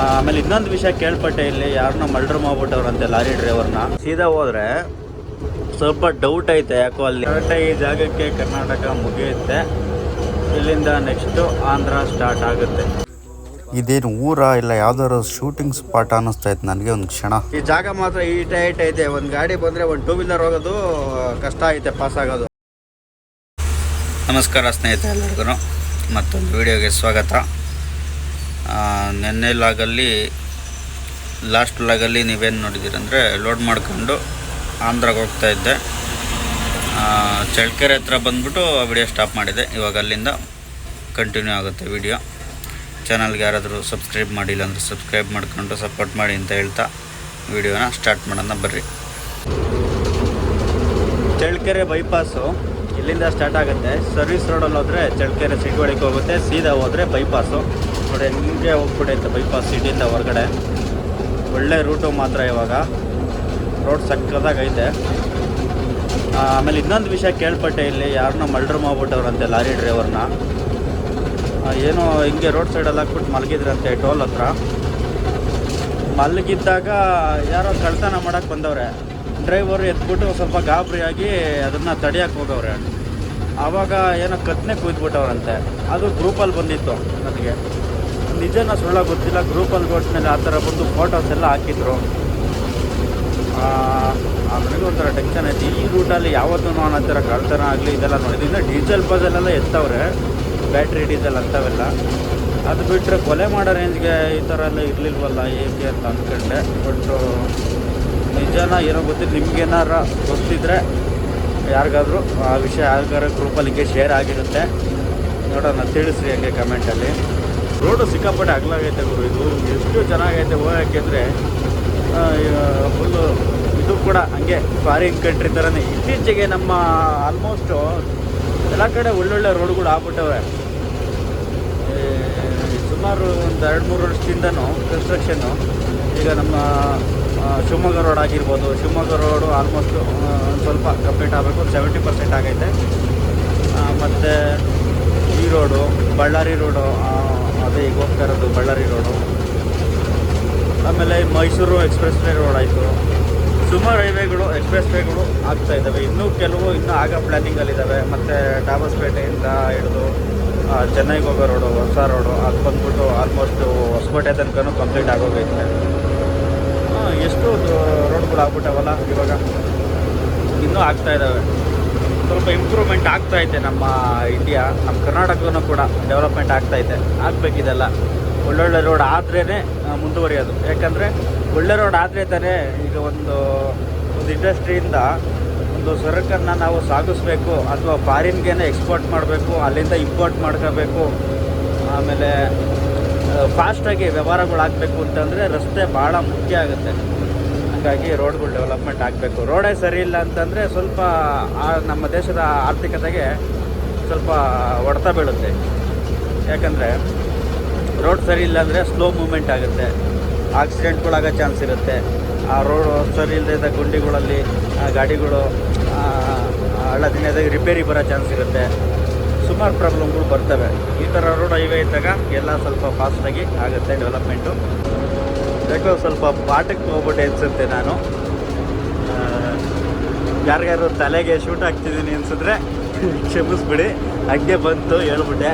ಆಮೇಲೆ ಇನ್ನೊಂದು ವಿಷಯ ಕೇಳ್ಪಟ್ಟೆ ಇಲ್ಲಿ ಯಾರನ್ನ ಮರ್ಡರ್ ಮಾಡ್ಬಿಟ್ಟವ್ರಂತೆ ಲಾರಿ ಡ್ರೈವರ್ನ ಸೀದಾ ಹೋದ್ರೆ ಸ್ವಲ್ಪ ಡೌಟ್ ಐತೆ ಯಾಕೋ ಅಲ್ಲಿ. ಕರೆಕ್ಟಾಗಿ ಈ ಜಾಗಕ್ಕೆ ಕರ್ನಾಟಕ ಮುಗಿಯುತ್ತೆ. ಇಲ್ಲಿಂದ ನೆಕ್ಸ್ಟು ಆಂಧ್ರ ಸ್ಟಾರ್ಟ್ ಆಗುತ್ತೆ. ಇದೇನು ಊರ ಇಲ್ಲ ಯಾವ್ದಾದ್ರು ಶೂಟಿಂಗ್ ಸ್ಪಾಟ್ ಅನ್ನಿಸ್ತಾ ಇತ್ತು ನನಗೆ ಒಂದು ಕ್ಷಣ. ಈ ಜಾಗ ಮಾತ್ರ ಈ ಟೈಟ್ ಐತೆ. ಒಂದು ಗಾಡಿ ಬಂದರೆ ಒಂದು ಟೂ ವೀಲರ್ ಹೋಗೋದು ಕಷ್ಟ ಐತೆ ಪಾಸ್ ಆಗೋದು. ನಮಸ್ಕಾರ ಸ್ನೇಹಿತರೆ ಎಲ್ಲರಿಗೂ. ಮತ್ತೊಂದು ವಿಡಿಯೋಗೆ ಸ್ವಾಗತ. ನೆನ್ನೆ ಲಾಗಲ್ಲಿ, ಲಾಸ್ಟ್ ಲಾಗಲ್ಲಿ ನೀವೇನು ನೋಡಿದ್ದೀರಂದರೆ ಲೋಡ್ ಮಾಡ್ಕೊಂಡು ಆಂಧ್ರಾಗೆ ಹೋಗ್ತಾ ಇದ್ದೆ. ಚಳ್ಳಕೆರೆ ಹತ್ರ ಬಂದ್ಬಿಟ್ಟು ವಿಡಿಯೋ ಸ್ಟಾಪ್ ಮಾಡಿದೆ. ಇವಾಗ ಅಲ್ಲಿಂದ ಕಂಟಿನ್ಯೂ ಆಗುತ್ತೆ ವಿಡಿಯೋ. ಚಾನಲ್ಗೆ ಯಾರಾದರೂ ಸಬ್ಸ್ಕ್ರೈಬ್ ಮಾಡಿಲ್ಲ ಅಂದರೆ ಸಬ್ಸ್ಕ್ರೈಬ್ ಮಾಡ್ಕೊಂಡು ಸಪೋರ್ಟ್ ಮಾಡಿ ಅಂತ ಹೇಳ್ತಾ ವಿಡಿಯೋನ ಸ್ಟಾರ್ಟ್ ಮಾಡೋಣ ಬರ್ರಿ. ಚಳ್ಳಕೆರೆ ಬೈಪಾಸು ಇಲ್ಲಿಂದ ಸ್ಟಾರ್ಟ್ ಆಗುತ್ತೆ. ಸರ್ವಿಸ್ ರೋಡಲ್ಲಿ ಹೋದರೆ ಚಳ್ಳಕೆರೆ ಸಿಟಿ ಹೋಗುತ್ತೆ. ಸೀದಾ ಹೋದರೆ ಬೈಪಾಸು. ನೋಡಿ, ನಿಮಗೆ ಹೋಗ್ಬಿಟ್ಟೈತೆ ಬೈಪಾಸ್ ಸಿಟಿಯಿಂದ ಹೊರಗಡೆ. ಒಳ್ಳೆ ರೂಟು ಮಾತ್ರ ಇವಾಗ. ರೋಡ್ ಸಕ್ಕದಾಗೈತೆ ಆಮೇಲೆ ಇನ್ನೊಂದು ವಿಷಯ ಕೇಳ್ಪಟ್ಟೆ ಇಲ್ಲಿ ಯಾರನ್ನ ಮರ್ಡರ್ ಮಾಡ್ಬಿಟ್ಟವ್ರಂತೆ ಲಾರಿ ಡ್ರೈವರ್ನ ಏನೋ ಹಿಂಗೆ ರೋಡ್ ಸೈಡಲ್ಲಿ ಹಾಕ್ಬಿಟ್ಟು ಮಲಗಿದ್ರಂತೆ ಟೋಲ್ ಹತ್ರ. ಮಲಗಿದ್ದಾಗ ಯಾರೋ ಕಳ್ತನ ಮಾಡೋಕ್ಕೆ ಬಂದವ್ರೆ. ಡ್ರೈವರ್ ಎತ್ಬಿಟ್ಟು ಸ್ವಲ್ಪ ಗಾಬರಿಯಾಗಿ ಅದನ್ನು ತಡಿಯಕ್ಕೆ ಹೋಗವ್ರೆ ಆವಾಗ ಏನೋ ಕತ್ತನೆ ಕುಯ್ದುಬಿಟ್ಟವ್ರಂತೆ. ಅದು ಗ್ರೂಪಲ್ಲಿ ಬಂದಿತ್ತು ನನಗೆ. ನಿಜನ ಸುಳ್ಳ ಗೊತ್ತಿಲ್ಲ. ಗ್ರೂಪಲ್ಲಿ ಕೊಟ್ಮೇಲೆ ಆ ಥರ ಬಂದು ಫೋಟೋಸ್ ಎಲ್ಲ ಹಾಕಿದ್ರು. ನನಗೂ ಒಂಥರ ಟೆನ್ಷನ್ ಐತೆ ಈ ರೂಟಲ್ಲಿ ಯಾವತ್ತೂ ನಾನು ಆ ಥರ ಕಳ್ತನ ಆಗಲಿ, ಇದೆಲ್ಲ ನೋಡಿದ್ರಿಂದ ಡೀಸೆಲ್ ಬಸ್ಸಲ್ಲೆಲ್ಲ ಎತ್ತವ್ರೆ. ಬ್ಯಾಟ್ರಿ ಡೀಸೆಲ್ ಅಂಥವೆಲ್ಲ. ಅದು ಬಿಟ್ಟರೆ ಕೊಲೆ ಮಾಡೋ ರೇಂಜ್ಗೆ ಈ ಥರ ಎಲ್ಲ ಇರಲಿಲ್ವಲ್ಲ ಏಕೆ ಅಂತ ಅಂದ್ಕೊಂಡೆ ಬಟ್ಟು ನಿಜನ ಏನೋ ಗೊತ್ತಿಲ್ಲ. ನಿಮ್ಗೇನಾರ ಗೊತ್ತಿದ್ರೆ ಯಾರಿಗಾದರೂ ಆ ವಿಷಯ ಯಾರಿಗಾರ ಗ್ರೂಪಲ್ಲಿ ಹಿಂಗೆ ಶೇರ್ ಆಗಿರುತ್ತೆ. ನೋಡೋಣ, ತಿಳಿಸ್ರಿ ಹಂಗೆ ಕಮೆಂಟಲ್ಲಿ ರೋಡು ಸಿಕ್ಕಾಪಟ್ಟೆ ಅಗಲಾಗೈತೆ ಗುರು. ಇದು ಎಷ್ಟು ಚೆನ್ನಾಗೈತೆ ಹೋಗೋಕ್ಕೆ ಅಂದರೆ ಫುಲ್ಲು ಇದು ಕೂಡ ಹಂಗೆ ಫಾರಿನ್ ಕಂಟ್ರಿ ಥರನೇ ಇತ್ತೀಚೆಗೆ ನಮ್ಮ ಆಲ್ಮೋಸ್ಟು ಎಲ್ಲ ಕಡೆ ಒಳ್ಳೊಳ್ಳೆ ರೋಡ್ಗಳು ಆಗ್ಬಿಟ್ಟವೆ. ಸುಮಾರು ಒಂದು ಎರಡು ಮೂರು ವರ್ಷದಿಂದನೂ ಕನ್ಸ್ಟ್ರಕ್ಷನ್ನು ಈಗ ನಮ್ಮ ಶಿವಮೊಗ್ಗ ರೋಡ್ ಆಗಿರ್ಬೋದು. ಶಿವಮೊಗ್ಗ ರೋಡು ಆಲ್ಮೋಸ್ಟು ಸ್ವಲ್ಪ ಕಂಪ್ಲೀಟ್ ಆಗಬೇಕು. ಸೆವೆಂಟಿ ಪರ್ಸೆಂಟ್ ಆಗೈತೆ. ಮತ್ತು ಈ ರೋಡು, ಬಳ್ಳಾರಿ ರೋಡು ಅದೇ ಈಗ ಹೋಗ್ತಾ ಇರೋದು ಬಳ್ಳಾರಿ ರೋಡು. ಆಮೇಲೆ ಮೈಸೂರು ಎಕ್ಸ್ಪ್ರೆಸ್ ವೇ ರೋಡ್ ಆಯಿತು. ಸುಮಾರು ಹೈವೇಗಳು, ಎಕ್ಸ್ಪ್ರೆಸ್ ವೇಗಳು ಆಗ್ತಾ ಇದ್ದಾವೆ ಇನ್ನೂ ಕೆಲವು ಇನ್ನೂ ಆಗ ಪ್ಲ್ಯಾನಿಂಗಲ್ಲಿದ್ದಾವೆ ಮತ್ತು ಡಾಬಸ್ಪೇಟೆಯಿಂದ ಹಿಡಿದು ಚೆನ್ನೈಗೆ ಹೋಗೋ ರೋಡು, ಹೊಸ ರೋಡು, ಅದು ಬಂದ್ಬಿಟ್ಟು ಆಲ್ಮೋಸ್ಟು ಹೊಸಕೋಟೆ ತನಕನೂ ಕಂಪ್ಲೀಟ್ ಆಗೋಗೈತೆ. ಎಷ್ಟು ರೋಡ್ಗಳು ಆಗ್ಬಿಟ್ಟವಲ್ಲ ಇವಾಗ. ಇನ್ನೂ ಆಗ್ತಾ ಇದ್ದಾವೆ ಸ್ವಲ್ಪ ಇಂಪ್ರೂವ್ಮೆಂಟ್ ಆಗ್ತಾ ಇದೆ ನಮ್ಮ ಇಂಡಿಯಾ ನಮ್ಮ ಕರ್ನಾಟಕನೂ ಕೂಡ ಡೆವಲಪ್ಮೆಂಟ್ ಆಗ್ತಾ ಇದೆ. ಆಗಬೇಕಿದೆಲ್ಲ ಒಳ್ಳೊಳ್ಳೆ ರೋಡ್ ಆದ್ರೇ ಮುಂದುವರಿಯೋದು. ಯಾಕಂದರೆ ಒಳ್ಳೆ ರೋಡ್ ಆದರೆ ತಾನೇ ಈಗ ಒಂದು ಒಂದು ಇಂಡಸ್ಟ್ರಿಯಿಂದ ಒಂದು ಸರಕನ್ನು ನಾವು ಸಾಗಿಸ್ಬೇಕು, ಅಥವಾ ಫಾರಿನ್ಗೇನೆ ಎಕ್ಸ್ಪೋರ್ಟ್ ಮಾಡಬೇಕು, ಅಲ್ಲಿಂದ ಇಂಪೋರ್ಟ್ ಮಾಡ್ಕೋಬೇಕು, ಆಮೇಲೆ ಫಾಸ್ಟಾಗಿ ವ್ಯವಹಾರಗಳಾಗಬೇಕು ಅಂತಂದರೆ ರಸ್ತೆ ಭಾಳ ಮುಖ್ಯ ಆಗುತ್ತೆ. ಹಾಗಾಗಿ ರೋಡ್ಗಳು ಡೆವಲಪ್ಮೆಂಟ್ ಆಗಬೇಕು. ರೋಡೇ ಸರಿ ಇಲ್ಲ ಅಂತಂದರೆ ಸ್ವಲ್ಪ ನಮ್ಮ ದೇಶದ ಆರ್ಥಿಕತೆಗೆ ಸ್ವಲ್ಪ ಹೊಡೆತ ಬೀಳುತ್ತೆ. ಯಾಕಂದರೆ ರೋಡ್ ಸರಿ ಇಲ್ಲ ಅಂದರೆ ಸ್ಲೋ ಮೂಮೆಂಟ್ ಆಗುತ್ತೆ. ಆಕ್ಸಿಡೆಂಟ್ಗಳಾಗೋ ಚಾನ್ಸ್ ಇರುತ್ತೆ. ಆ ರೋಡ್ ಸರಿ ಇಲ್ಲದೆ ಗುಂಡಿಗಳಲ್ಲಿ ಗಾಡಿಗಳು ಆ, ಹಳ್ಳ ದಿನದಾಗ ರಿಪೇರಿ ಬರೋ ಚಾನ್ಸ್ ಇರುತ್ತೆ. ಸುಮಾರು ಪ್ರಾಬ್ಲಮ್ಗಳು ಬರ್ತವೆ. ಈ ಥರ ರೋಡ್ ಹೈವೇ ಇದ್ದಾಗ ಎಲ್ಲ ಸ್ವಲ್ಪ ಫಾಸ್ಟಾಗಿ ಆಗುತ್ತೆ ಡೆವಲಪ್ಮೆಂಟು. ಯಾಕೋ ಸ್ವಲ್ಪ ಪಾಠಕ್ಕೆ ಹೋಗ್ಬಿಟ್ಟೆ ಅನಿಸುತ್ತೆ ನಾನು. ಯಾರಿಗಾರು ತಲೆಗೆ ಶೂಟ್ ಆಗ್ತಿದ್ದೀನಿ ಅನ್ಸಿದ್ರೆ ಕ್ಷಮಿಸ್ಬಿಡಿ. ಹಂಗೆ ಬಂತು ಹೇಳ್ಬಿಟ್ಟೆ.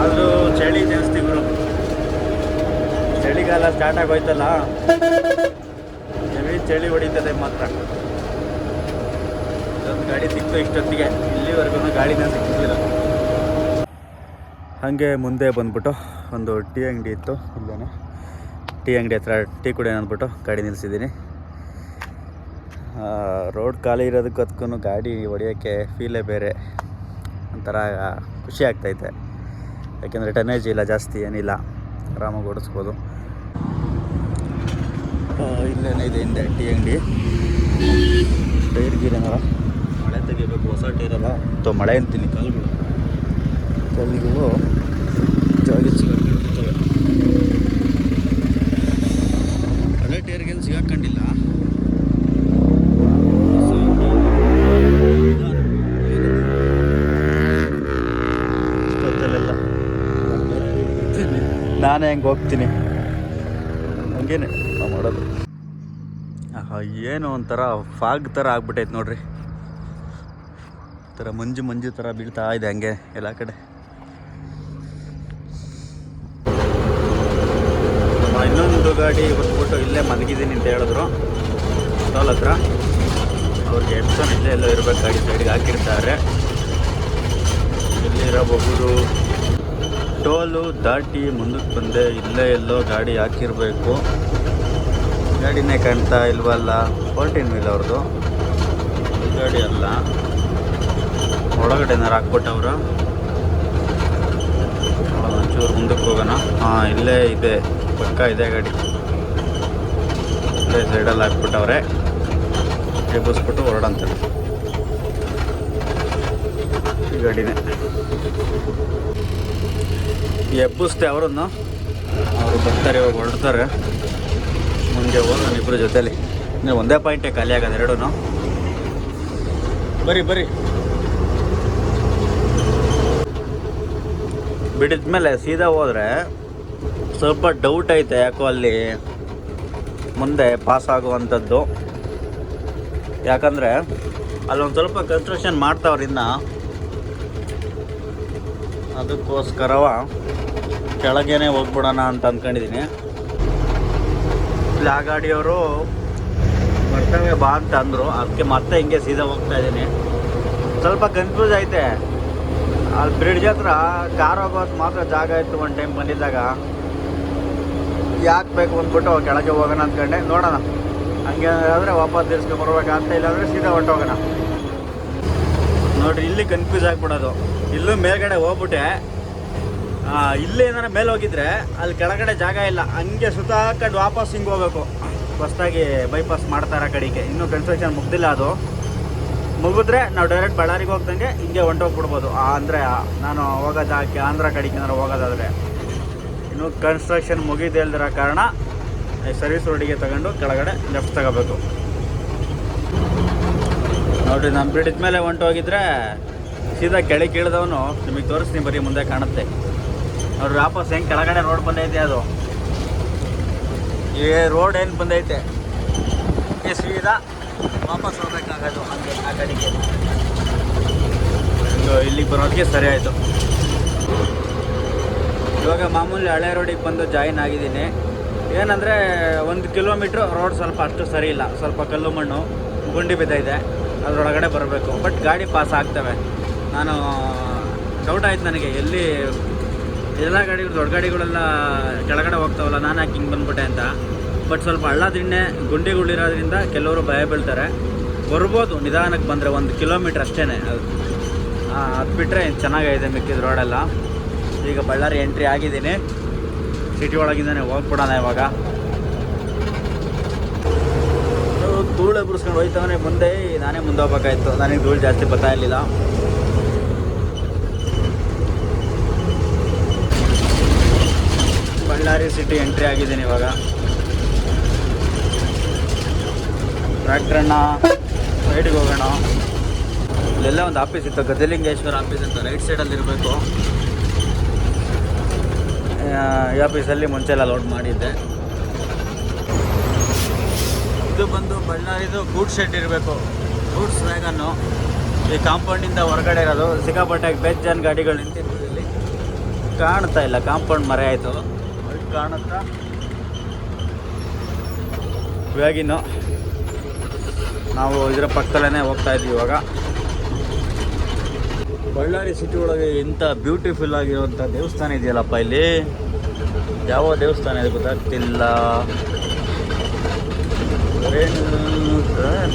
ಆದರೂ ಚಳಿ ಜಾಸ್ತಿ ಗುರು. ಚಳಿಗಾಲ ಸ್ಟಾರ್ಟ್ ಆಗೋಯ್ತಲ್ಲ? ಹೆವಿ ಚಳಿ ಹೊಡಿತದೆ ಮಾತ್ರ. ಇದೊಂದು ಗಾಡಿ ಸಿಕ್ತು ಇಷ್ಟೊತ್ತಿಗೆ. ಇಲ್ಲಿವರೆಗೂ ಗಾಡಿನ ಸಿಕ್ಕಿಲ್ಲ. ಹಾಗೆ ಮುಂದೆ ಬಂದ್ಬಿಟ್ಟು ಒಂದು ಟೀ ಅಂಗಡಿ ಇತ್ತು ಇಲ್ಲೇ ಟೀ ಅಂಗಡಿ ಹತ್ರ ಟೀ ಕುಡಿಯೋಣ ಅಂದ್ಬಿಟ್ಟು ಗಾಡಿ ನಿಲ್ಲಿಸಿದ್ದೀನಿ ರೋಡ್ ಖಾಲಿ ಇರೋದಕ್ಕೂ ಗಾಡಿ ಹೊಡೆಯೋಕ್ಕೆ ಫೀಲೇ ಬೇರೆ. ಒಂಥರ ಖುಷಿ ಆಗ್ತೈತೆ. ಯಾಕೆಂದರೆ ಟನೇಜ್ ಇಲ್ಲ ಜಾಸ್ತಿ ಏನಿಲ್ಲ. ಆರಾಮಾಗಿ ಓಡಿಸ್ಬೋದು. ಇಲ್ಲೇನೇ ಇದೆ ಹಿಂದೆ ಟೀ ಅಂಗಡಿ. ಟೈರ್ ಗೀರೇನಾರ ಮಳೆ ತೆಗಿಬೇಕು ಹೊಸ ಟೈರಲ್ಲ ಅಥವಾ ಮಳೆ ಅಂತೀನಿ ಕಲ್ಲುಗಳು ಕಾಲಿಗೂ ಜಾಗ ಸಿಗಾಕೊಂಡಿರ್ತವೆ ಹಳೆ ಟೈರ್ಗೇನು ಸಿಗಾಕೊಂಡಿಲ್ಲ ಹೊಸ ಇಷ್ಟೊತ್ತಲ್ಲೆಲ್ಲ ನಾನೇ ಹೆಂಗೆ ಹೋಗ್ತೀನಿ. ಹಂಗೇನೆ ನಾವು ಮಾಡೋದು. ಏನು ಒಂಥರ ಫಾಗ್ ಥರ ಆಗ್ಬಿಟ್ಟೈತೆ ನೋಡ್ರಿ. ಥರ ಮಂಜು ಮಂಜು ಥರ ಬೀಳ್ತಾ ಇದೆ ಹಂಗೆ ಎಲ್ಲ ಕಡೆ. ಇನ್ನೊಂದು ಗಾಡಿ ಬಂದ್ಬಿಟ್ಟು ಇಲ್ಲೇ ಮಲಗಿದ್ದೀನಿ ಅಂತ ಹೇಳಿದ್ರು. ಟೋಲ್ ಹತ್ರ. ಅವ್ರಿಗೆ ಎಪ್ಸನ್ ಇಲ್ಲೇ ಎಲ್ಲೋ ಇರಬೇಕು ಗಾಡಿ ಸೈಡ್ಗೆ ಹಾಕಿರ್ತಾರೆ. ಎಲ್ಲಿರಬಹುದು ಟೋಲು ದಾಟಿ ಮುಂದಕ್ಕೆ ಬಂದೆ, ಇಲ್ಲೇ ಎಲ್ಲೋ ಗಾಡಿ ಹಾಕಿರಬೇಕು. ಗಾಡಿನೇ ಕಾಣ್ತಾ ಇಲ್ವಲ್ಲ? ಫೋರ್ಟೀನ್ ವೀಲ್ ಅವ್ರದ್ದು ಈ ಗಾಡಿ ಅಲ್ಲ. ಒಳಗಡೆ ಏನಾರು ಹಾಕ್ಬಿಟ್ಟವ್ರು? ಒಂಚೂರು ಮುಂದಕ್ಕೆ ಹೋಗೋಣ. ಹಾಂ, ಇಲ್ಲೇ ಇದೆ. ಪಕ್ಕ ಇದೆ ಗಾಡಿ. ಇಲ್ಲೇ ಸೈಡಲ್ಲಿ ಹಾಕ್ಬಿಟ್ಟವ್ರೆ. ಎಬ್ಬಿಸ್ಬಿಟ್ಟು ಹೊರಡಂತಾರೆ ಈ ಗಾಡಿನೇ. ಎಬ್ಬಿಸ್ತೆ ಅವರನ್ನು. ಅವರು ಬರ್ತಾರೆ, ಇವಾಗ ಹೊರಡ್ತಾರೆ. ಮುಂದೆ ಹೋಗಿ ನಾನು ಇಬ್ಬರ ಜೊತೆಲಿ. ನೀವು ಒಂದೇ ಪಾಯಿಂಟೇ ಖಾಲಿ ಆಗೋದು ಎರಡೂ ಬರಿ ಬರಿ. ಬಿಡಿದ ಮೇಲೆ ಸೀದಾ ಹೋದರೆ ಸ್ವಲ್ಪ ಡೌಟ್ ಐತೆ ಯಾಕೋ ಅಲ್ಲಿ ಮುಂದೆ ಪಾಸ್ ಆಗುವಂಥದ್ದು. ಯಾಕಂದರೆ ಅಲ್ಲೊಂದು ಸ್ವಲ್ಪ ಕನ್ಸ್ಟ್ರಕ್ಷನ್ ಮಾಡ್ತಾವ್ರೆ ಇನ್ನು. ಅದಕ್ಕೋಸ್ಕರವ ಕೆಳಗೇನೆ ಹೋಗ್ಬಿಡೋಣ ಅಂತ ಅಂದ್ಕೊಂಡಿದ್ದೀನಿ ಆ ಗಾಡಿಯವರು ಬರ್ತವೆ ಬಾ ಅಂತ ಅಂದರು. ಅದಕ್ಕೆ ಮತ್ತೆ ಹಿಂಗೆ ಸೀದಾ ಹೋಗ್ತಾ ಇದ್ದೀನಿ. ಸ್ವಲ್ಪ ಕನ್ಫ್ಯೂಸ್ ಐತೆ. ಅಲ್ಲಿ ಬ್ರಿಡ್ಜ್ ಹತ್ರ ಕಾರ್ ಹೋಗೋದು ಮಾತ್ರ ಜಾಗ ಇತ್ತು ಒಂದು ಟೈಮ್ ಬಂದಿದ್ದಾಗ. ಯಾಕೆ ಬೇಕು ಅಂದ್ಬಿಟ್ಟು ಕೆಳಗೆ ಹೋಗೋಣ ಅಂದ್ಕೊಂಡೆ ನೋಡೋಣ. ಹಂಗೆ ಆದರೆ ವಾಪಸ್ ತಿರ್ಸ್ಕೊಂಡು ಬರ್ಬೇಕಂತ ಇಲ್ಲಾಂದರೆ ಸೀದಾ ಹೊಂಟೋಗೋಣ ನೋಡಿರಿ, ಇಲ್ಲಿ ಕನ್ಫ್ಯೂಸ್ ಆಗ್ಬಿಡೋದು. ಇಲ್ಲೂ ಮೇಲ್ಗಡೆ ಹೋಗ್ಬಿಟ್ಟೆ. ಇಲ್ಲಿ ಏನಾರ ಮೇಲೆ ಹೋಗಿದ್ರೆ ಅಲ್ಲಿ ಕೆಳಗಡೆ ಜಾಗ ಇಲ್ಲ. ಹಂಗೆ ಸುತ್ತಾಕೊಂಡು ವಾಪಸ್ ಹಿಂಗೆ ಹೋಗ್ಬೇಕು. ಹೊಸ್ದಾಗಿ ಬೈಪಾಸ್ ಮಾಡ್ತಾರ ಕಡೆಗೆ. ಇನ್ನೂ ಕನ್ಸ್ಟ್ರಕ್ಷನ್ ಮುಗ್ದಿಲ್ಲ ಅದು. ಮುಗಿದ್ರೆ ನಾವು ಡೈರೆಕ್ಟ್ ಬಳ್ಳಾರಿಗೆ ಹೋಗ್ದಂಗೆ ಹಿಂಗೆ ಹೊಂಟೋಗ್ಬಿಡ್ಬೋದು. ಅಂದರೆ ನಾನು ಹೋಗೋ ಜಾಗಕ್ಕೆ ಆಂಧ್ರ ಕಡೆಗೆ ಏನಾರು ಹೋಗೋದಾದರೆ. ಇನ್ನು ಕನ್ಸ್ಟ್ರಕ್ಷನ್ ಮುಗಿದೇ ಇಲ್ದಿರೋ ಕಾರಣ ಸರ್ವಿಸ್ ರೋಡಿಗೆ ತಗೊಂಡು ಕೆಳಗಡೆ ಲೆಫ್ಟ್ ತಗೋಬೇಕು. ನೋಡ್ರಿ ನಮ್ಮ ಬಿಡಿದ ಮೇಲೆ ಹೊಂಟೋಗಿದ್ರೆ ಸೀದಾ ಕೆಳಗೆ ಕೇಳಿದವನು, ನಿಮಗೆ ತೋರಿಸ್ತೀನಿ ಬರೀ ಮುಂದೆ ಕಾಣುತ್ತೆ. ಅವ್ರು ವಾಪಸ್ ಹೆಂಗೆ ಕೆಳಗಡೆ ರೋಡ್ ಬಂದೈತೆ ಅದು. ಈ ರೋಡ್ ಏನು ಬಂದೈತೆ. ಈ ಸೀದಾ ವಾಪಸ್ ಹೋಗ್ಬೇಕಾಗೋದು ಹಂಗೆ ಆ ಕಡೆಗೆ. ಇಲ್ಲಿಗೆ ಬರೋದಕ್ಕೆ ಸರಿ ಆಯಿತು. ಇವಾಗ ಮಾಮೂಲಿ ಹಳೆ ರೋಡಿಗೆ ಬಂದು ಜಾಯಿನ್ ಆಗಿದ್ದೀನಿ. ಏನಂದರೆ, ಒಂದು ಕಿಲೋಮೀಟ್ರ್ ರೋಡ್ ಸ್ವಲ್ಪ ಅಷ್ಟು ಸರಿ ಇಲ್ಲ. ಸ್ವಲ್ಪ ಕಲ್ಲು ಮಣ್ಣು, ಗುಂಡಿ ಬಿದ್ದೈತೆ ಅದರೊಳಗಡೆ ಬರಬೇಕು. ಬಟ್ ಗಾಡಿ ಪಾಸ್ ಆಗ್ತವೆ. ನಾನು ಡೌಟ್ ಆಯ್ತು ನನಗೆ. ಎಲ್ಲಿ ಎಲ್ಲ ಗಾಡಿಗಳು, ದೊಡ್ಡ ಗಾಡಿಗಳೆಲ್ಲ ಕೆಳಗಡೆ ಹೋಗ್ತಾವಲ್ಲ, ನಾನು ಯಾಕೆ ಹಿಂಗೆ ಬಂದ್ಬಿಟ್ಟೆ ಅಂತ. ಬಟ್ ಸ್ವಲ್ಪ ಹಳ್ಳ ದಿಣ್ಣೆ ಗುಂಡಿಗಳಿರೋದ್ರಿಂದ ಕೆಲವರು ಭಯ ಬೀಳ್ತಾರೆ. ಬರ್ಬೋದು, ನಿಧಾನಕ್ಕೆ ಬಂದರೆ ಒಂದು ಕಿಲೋಮೀಟ್ರ್ ಅಷ್ಟೇ ಅದು ಅದು ಬಿಟ್ಟರೆ ಚೆನ್ನಾಗಿದೆ ಮಿಕ್ಕಿದ ರೋಡೆಲ್ಲ. ಈಗ ಬಳ್ಳಾರಿ ಎಂಟ್ರಿ ಆಗಿದ್ದೀನಿ. ಸಿಟಿ ಒಳಗಿಂದನೇ ಹೋಗ್ಬಿಡೋಣ ಇವಾಗ. ಧೂಳೆ ಬಿಡಿಸ್ಕೊಂಡು ಹೋಯ್ತವನೇ ಮುಂದೆ. ನಾನೇ ಮುಂದೆ ಹೋಗ್ಬೇಕಾಯ್ತು. ನನಗೆ ಧೂಳು ಜಾಸ್ತಿ ಬರ್ತಾ ಇರಲಿಲ್ಲ. ಬಳ್ಳಾರಿ ಸಿಟಿ ಎಂಟ್ರಿ ಆಗಿದ್ದೀನಿ ಇವಾಗ. ಟ್ರ್ಯಾಕ್ಟ್ರನ್ನ ಸೈಡ್ಗೆ ಹೋಗೋಣ. ಇಲ್ಲೆಲ್ಲ ಒಂದು ಆಫೀಸ್ ಇತ್ತು ಗದ್ದಲಿಂಗೇಶ್ವರ ಆಫೀಸ್ ಅಂತ ರೈಟ್ ಸೈಡಲ್ಲಿ ಇರಬೇಕು. ಈ ಆಫೀಸಲ್ಲಿ ಮುಂಚೆ ಎಲ್ಲ ಲೋಡ್ ಮಾಡಿದ್ದೆ. ಇದು ಬಂದು ಬಳ್ಳಾರಿದು ಗೂಡ್ ಶೆಡ್ ಇರಬೇಕು. ಗೂಡ್ಸ್ ವ್ಯಾಗನ್ನು ಈ ಕಾಂಪೌಂಡಿಂದ ಹೊರಗಡೆ ಇರೋದು. ಸಿಕ್ಕಾಪಟ್ಟೆ ಬೇಜಾನ್ ಗಾಡಿಗಳು ನಿಂತಿರ್ಬೋದು ಇಲ್ಲಿ. ಕಾಣ್ತಾ ಇಲ್ಲ ಕಾಂಪೌಂಡ್ ಮರೆ ಆಯಿತು. ಕಾಣುತ್ತಾ. ಇವಾಗಿನ್ನು ನಾವು ಇದರ ಪಕ್ಕದಲ್ಲೇ ಹೋಗ್ತಾ ಇದ್ವಿ ಇವಾಗ. ಬಳ್ಳಾರಿ ಸಿಟಿ ಒಳಗೆ ಇಂಥ ಬ್ಯೂಟಿಫುಲ್ ಆಗಿರುವಂಥ ದೇವಸ್ಥಾನ ಇದೆಯಲ್ಲಪ್ಪ ಇಲ್ಲಿ? ಯಾವ ದೇವಸ್ಥಾನ ಇದೆ ಗೊತ್ತಾಗ್ತಿಲ್ಲ.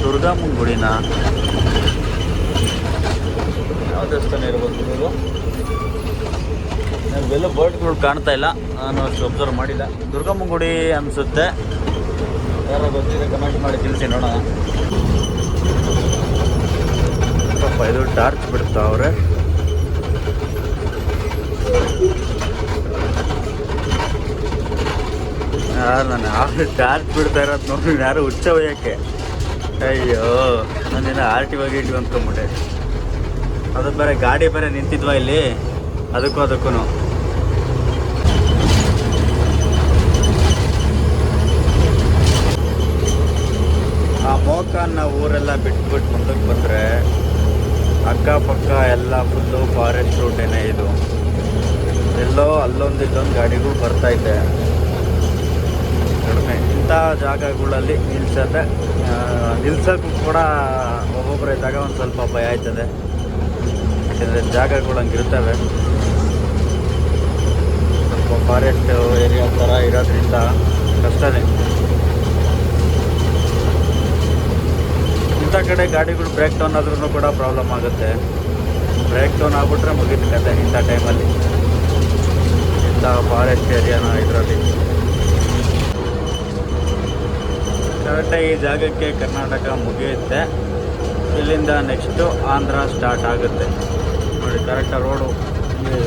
ದುರ್ಗಾಮ್ಮನ ಗುಡಿನ ಯಾವ ದೇವಸ್ಥಾನ ಇರ್ಬೋದು ಬೋಟ್ಗಳು ಬೋರ್ಡ್ಗಳು ಕಾಣ್ತಾ ಇಲ್ಲ. ನಾನು ಅಷ್ಟು ಅಬ್ಸರ್ವ್ ಮಾಡಿಲ್ಲ. ದುರ್ಗಮ್ಮ ಗುಡಿ ಅನಿಸುತ್ತೆ. ಯಾರೋ ಗೊತ್ತಿದೆ ಕಮೆಂಟ್ ಮಾಡಿ ತಿಳಿಸಿ ನೋಡೋಣ. ಪಾಪ ಇದು ಟಾರ್ಚ್ ಬಿಡ್ತಾ ಅವ್ರೆ. ನಾನು ಯಾರು ಟಾರ್ಚ್ ಬಿಡ್ತಾ ಇರೋದು ನೋಡಿ, ಯಾರು ಹುಚ್ಚ ಒಯ್ಯಕ್ಕೆ. ಅಯ್ಯೋ ನಾನೇನು ಆರ್ ಟಿ ಹೋಗಿ ಇಟ್ಟು ಅಂದ್ಕೊಂಬಿಟ್ಟೆ ಅದು ಬೇರೆ ಗಾಡಿ ಬೇರೆ ನಿಂತಿದ್ವಾ ಇಲ್ಲಿ? ಅದಕ್ಕೂ ಅದಕ್ಕೂ ಊರೆಲ್ಲ ಬಿಟ್ಬಿಟ್ಟು ಮುಂದಕ್ಕೆ ಬಂದರೆ ಅಕ್ಕಪಕ್ಕ ಎಲ್ಲ ಫುಲ್ಲು ಫಾರೆಸ್ಟ್ ರೂಟೇನೆ ಇದು. ಎಲ್ಲೋ ಅಲ್ಲೊಂದು ಇಲ್ಲೊಂದು ಗಾಡಿಗಳು ಬರ್ತಾಯಿದೆ ಕಡಿಮೆ. ಇಂಥ ಜಾಗಗಳಲ್ಲಿ ನಿಲ್ಸೋಕ್ಕೂ ನಿಲ್ಸಕ್ಕೂ ಕೂಡ ಒಬ್ಬೊಬ್ಬರ ಇದ್ದಾಗ ಒಂದು ಸ್ವಲ್ಪ ಭಯ ಆಯ್ತದೆ. ಯಾಕೆಂದರೆ ಜಾಗಗಳು ಹಂಗಿರ್ತವೆ. ಸ್ವಲ್ಪ ಫಾರೆಸ್ಟ್ ಏರಿಯಾ ಥರ ಇರೋದ್ರಿಂದ ಕಷ್ಟನೇ. ಇಂಥ ಕಡೆ ಗಾಡಿಗಳು ಬ್ರೇಕ್ ಡೌನ್ ಆದ್ರೂ ಕೂಡ ಪ್ರಾಬ್ಲಮ್ ಆಗುತ್ತೆ. ಬ್ರೇಕ್ ಡೌನ್ ಆಗ್ಬಿಟ್ರೆ ಮುಗಿದ ಕತೆ ಇಂಥ ಟೈಮಲ್ಲಿ ಇಂಥ ಫಾರೆಸ್ಟ್ ಏರಿಯಾನ ಇದರಲ್ಲಿ. ಕರೆಕ್ಟಾಗಿ ಈ ಜಾಗಕ್ಕೆ ಕರ್ನಾಟಕ ಮುಗಿಯುತ್ತೆ. ಇಲ್ಲಿಂದ ನೆಕ್ಸ್ಟು ಆಂಧ್ರ ಸ್ಟಾರ್ಟ್ ಆಗುತ್ತೆ. ನೋಡಿ ಕರೆಕ್ಟಾಗಿ ರೋಡು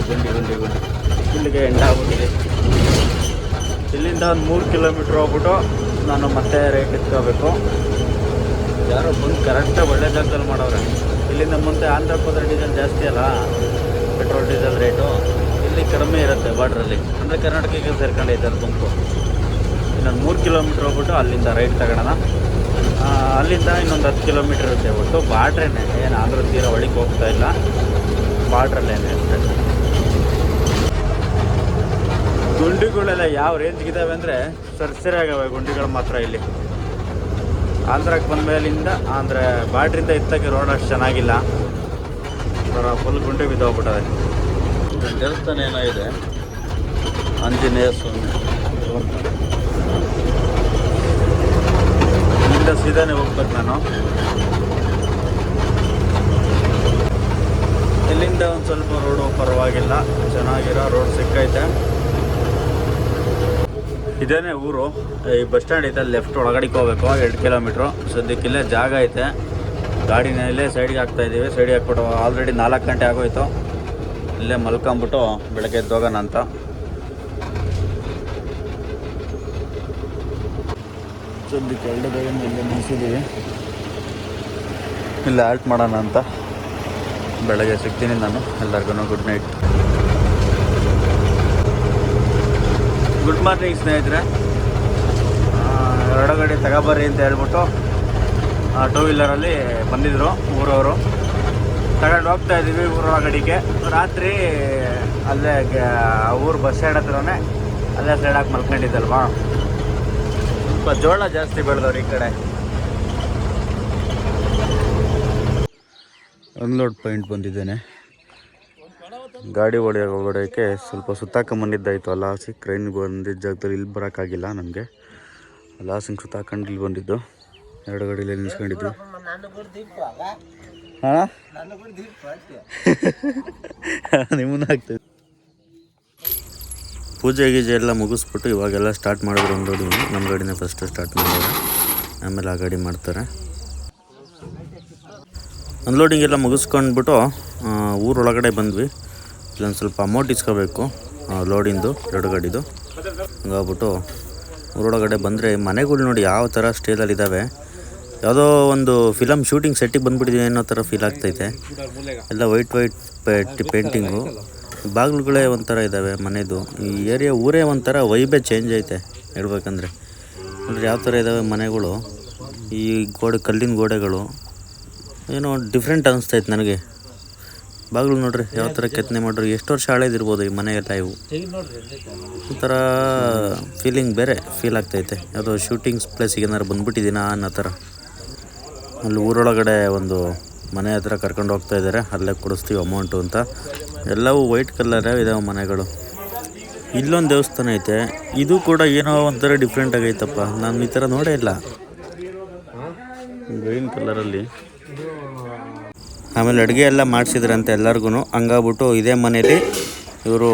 ಗುಂಡಿ ಗುಂಡಿ ಗುಂಡಿ. ಇಲ್ಲಿಗೆ ಎಂಡ್ ಆಗುತ್ತೆ ಇಲ್ಲಿಂದ ಒಂದು ಮೂರು ಕಿಲೋಮೀಟ್ರ್ ಹೋಗ್ಬಿಟ್ಟು ನಾನು ಮತ್ತೆ ರೇಟ್ ಎತ್ಕೋಬೇಕು. ಯಾರೋ ಬಂದು ಕರೆಕ್ಟಾಗಿ ಒಳ್ಳೆ ಜಾಗದಲ್ಲಿ ಮಾಡವ್ರೆ. ಇಲ್ಲಿಂದ ಮುಂದೆ ಆಂಧ್ರ ಪ್ರದೇಶ ಡೀಸೆಲ್ ಜಾಸ್ತಿ ಅಲ್ಲ, ಪೆಟ್ರೋಲ್, ಡೀಸೆಲ್ ರೇಟು. ಇಲ್ಲಿ ಕಡಿಮೆ ಇರುತ್ತೆ ಬಾರ್ಡ್ರಲ್ಲಿ ಅಂದರೆ ಕರ್ನಾಟಕಕ್ಕೆ ಸೇರ್ಕೊಂಡೈತೆ ಅದು ಗುಂಪು ಇನ್ನೊಂದು ಮೂರು ಕಿಲೋಮೀಟ್ರ್ ಹೋಗ್ಬಿಟ್ಟು ಅಲ್ಲಿಂದ ರೈಟ್ ತಗೊಳ್ಳೋಣ. ಅಲ್ಲಿಂದ ಇನ್ನೊಂದು ಹತ್ತು ಕಿಲೋಮೀಟ್ರ್ ಇರುತ್ತೆ ಒಟ್ಟು. ಬಾಡ್ರೇನೆ ಏನು ಆಂಧ್ರ ತೀರ ಒಳಗೆ ಹೋಗ್ತಾ ಇಲ್ಲ. ಬಾರ್ಡ್ರಲ್ಲೇನೆ ಗುಂಡಿಗಳೆಲ್ಲ ಯಾವ ರೇಂಜ್ಗಿದ್ದಾವೆ ಅಂದರೆ ಸರ್ಸರಿಯಾಗವೆ ಗುಂಡಿಗಳು ಮಾತ್ರ ಇಲ್ಲಿ. ಆಂಧ್ರಕ್ಕೆ ಬಂದ ಮೇಲಿಂದ ಅಂದರೆ ಬ್ಯಾಟ್ರಿಂದ ಇತ್ತಕ್ಕೆ ರೋಡ್ ಅಷ್ಟು ಚೆನ್ನಾಗಿಲ್ಲ. ಫುಲ್ ಗುಂಡಿ ಬಿದ್ದೋಗ್ಬಿಟ್ಟದೆ. ದೇವಸ್ಥಾನ ಏನೋ ಇದೆ. ಆಂಜನೇಯ ಸ್ವಾಮಿ. ಇಲ್ಲಿಂದ ಸೀದಾನೆ ಹೋಗ್ಬೇಕು ನಾನು. ಇಲ್ಲಿಂದ ಒಂದು ಸ್ವಲ್ಪ ರೋಡು ಪರವಾಗಿಲ್ಲ. ಚೆನ್ನಾಗಿರೋ ರೋಡ್ ಸಿಕ್ಕೈತೆ. ಇದೇನೆ ಊರು. ಈ ಬಸ್ ಸ್ಟ್ಯಾಂಡ್ ಐತೆ ಲೆಫ್ಟ್ ಒಳಗಡೆಗೆ ಹೋಗ್ಬೇಕು, ಎರಡು ಕಿಲೋಮೀಟ್ರು. ಸದ್ಯಕ್ಕಿಲ್ಲೇ ಜಾಗ ಐತೆ. ಗಾಡಿನ ಇಲ್ಲೇ ಸೈಡ್ಗೆ ಹಾಕ್ತಾ ಇದ್ದೀವಿ. ಸೈಡ್ಗೆ ಹಾಕ್ಬಿಟ್ಟು ಆಲ್ರೆಡಿ ನಾಲ್ಕು ಗಂಟೆ ಆಗೋಯ್ತು. ಇಲ್ಲೇ ಮಲ್ಕೊಂಬಿಟ್ಟು ಬೆಳಗ್ಗೆ ಎದ್ದು ಹೋಗೋಣ ಅಂತ. ಎರಡು ಇಲ್ಲೇ ನಿಲ್ಸಿದ್ದೀವಿ ಇಲ್ಲೇ ಆಲ್ಟ್ ಮಾಡೋಣ ಅಂತ. ಬೆಳಗ್ಗೆ ಸಿಗ್ತೀನಿ ನಾನು. ಎಲ್ಲರಿಗೂ ಗುಡ್ ನೈಟ್. ಗುಡ್ ಮಾರ್ನಿಂಗ್ ಸ್ನೇಹಿತರೆ. ಆ, ತಗೋಬರ್ರಿ ಅಂತ ಹೇಳ್ಬಿಟ್ಟು ಟೂ ವೀಲರಲ್ಲಿ ಬಂದಿದ್ದರು ಊರವರು. ತಗೊಂಡು ಹೋಗ್ತಾ ಇದ್ದೀವಿ ಊರೊಳಗಡೆಗೆ ರಾತ್ರಿ ಅಲ್ಲೇ ಊರು ಬಸ್ ಸ್ಟ್ಯಾಂಡ್ ಹತ್ರನೇ ಅಲ್ಲೇ ಸೈಡಾಗಿ ಮಲ್ಕೊಂಡಿದ್ದಲ್ವಾ? ಸ್ವಲ್ಪ ಜೋಳ ಜಾಸ್ತಿ ಬೆಳೆದವ್ರು ಈ ಕಡೆ. ಅನ್ಲೋಡ್ ಪಾಯಿಂಟ್ ಬಂದಿದ್ದೇನೆ. ಗಾಡಿ ಹೊಡೆಯೋ ಹೊಡೆಯೋಕ್ಕೆ ಸ್ವಲ್ಪ ಸುತ್ತಾಕೊಂಬಂದಿದ್ದಾಯಿತು ಅಲ್ಲ ಹಾಸಿ ಕ್ರೈನ್ ಬಂದಿದ್ದ ಜಾಗದಲ್ಲಿ ಇಲ್ಲಿ ಬರೋಕ್ಕಾಗಿಲ್ಲ ನಮಗೆ. ಅಲ್ಲ ಸುತ್ತಾಕೊಂಡು ಇಲ್ಲಿ ಬಂದಿದ್ದು. ಎರಡು ಗಾಡಿಯಲ್ಲಿ ನಿಲ್ಸ್ಕೊಂಡಿದ್ದು. ನಿಮ್ಮನ್ನ ಆಗ್ತದೆ ಪೂಜೆ ಗೀಜೆ ಎಲ್ಲ ಮುಗಿಸ್ಬಿಟ್ಟು ಇವಾಗೆಲ್ಲ ಸ್ಟಾರ್ಟ್ ಮಾಡಿದ್ರು ಒಂದು ನಮ್ಮ ಗಾಡಿನ ಫಸ್ಟ್ ಸ್ಟಾರ್ಟ್ ಮಾಡಿದ್ರೆ ಆಮೇಲೆ ಆ ಗಾಡಿ ಮಾಡ್ತಾರೆ. ಅನ್ಲೋಡಿಂಗ್ ಎಲ್ಲ ಮುಗಿಸ್ಕೊಂಡ್ಬಿಟ್ಟು ಊರೊಳಗಡೆ ಬಂದ್ವಿ. ಇಲ್ಲೊಂದು ಸ್ವಲ್ಪ ಅಮೌಂಟ್ ಇಸ್ಕೋಬೇಕು. ಲೋಡಿಂದು ಎರಡು ಗಾಡಿದು ಹಂಗಾಗ್ಬಿಟ್ಟು ಊರೊಳಗಡೆ ಬಂದರೆ ಮನೆಗಳು ನೋಡಿ ಯಾವ ಥರ ಸ್ಟೇಲಲ್ಲಿ ಇದ್ದಾವೆ ಯಾವುದೋ ಒಂದು ಫಿಲಮ್ ಶೂಟಿಂಗ್ ಸೆಟ್ಟಿಗೆ ಬಂದುಬಿಟ್ಟಿದೀನಿ ಅನ್ನೋ ಥರ ಫೀಲ್ ಆಗ್ತೈತೆ. ಎಲ್ಲ ವೈಟ್ ವೈಟ್ ಪೇಂಟಿಂಗು ಬಾಗಿಲುಗಳೇ ಒಂಥರ ಇದ್ದಾವೆ ಮನೆದು. ಈ ಏರಿಯಾ ಊರೇ ಒಂಥರ ವೈಬೇ ಚೇಂಜ್ ಐತೆ ಹೇಳ್ಬೇಕಂದ್ರೆ. ಅಂದರೆ ಯಾವ ಥರ ಇದ್ದಾವೆ ಮನೆಗಳು. ಈ ಗೋಡೆ ಕಲ್ಲಿನ ಗೋಡೆಗಳು. ಏನೋ ಡಿಫ್ರೆಂಟ್ ಅನಿಸ್ತೈತೆ ನನಗೆ. ಬಾಗಿಲು ನೋಡ್ರಿ, ಯಾವ ಥರ ಕೆತ್ತನೆ ಮಾಡ್ರಿ, ಎಷ್ಟು ವರ್ಷ ಹಳೇದಿರ್ಬೋದು ಈ ಮನೆಯೆಲ್ಲ ಇವು? ಒಂಥರ ಫೀಲಿಂಗ್ ಬೇರೆ ಫೀಲ್ ಆಗ್ತೈತೆ. ಯಾವುದೋ ಶೂಟಿಂಗ್ಸ್ ಪ್ಲೇಸಿಗೆ ಏನಾರು ಬಂದ್ಬಿಟ್ಟಿದ್ದೀನಾ ಅನ್ನೋ ಥರ ಅಲ್ಲಿ ಊರೊಳಗಡೆ ಒಂದು ಮನೆ ಹತ್ರ ಕರ್ಕೊಂಡು ಹೋಗ್ತಾ ಇದ್ದಾರೆ ಅಲ್ಲೇ ಕೊಡಿಸ್ತೀವಿ ಅಮೌಂಟು ಅಂತ. ಎಲ್ಲವೂ ವೈಟ್ ಕಲರೇ ಇದಾವೆ ಮನೆಗಳು. ಇಲ್ಲೊಂದು ದೇವಸ್ಥಾನ ಐತೆ, ಇದು ಕೂಡ ಏನೋ ಒಂಥರ ಡಿಫ್ರೆಂಟ್ ಆಗೈತಪ್ಪ. ನಾನು ಈ ಥರ ನೋಡೇ ಇಲ್ಲ. ಗ್ರೀನ್ ಕಲರಲ್ಲಿ ಆಮೇಲೆ ಅಡುಗೆ ಎಲ್ಲ ಮಾಡಿಸಿದ್ರಂತೆ ಎಲ್ಲರಿಗೂ ಹಂಗಾಗ್ಬಿಟ್ಟು ಇದೇ ಮನೇಲಿ ಇವರು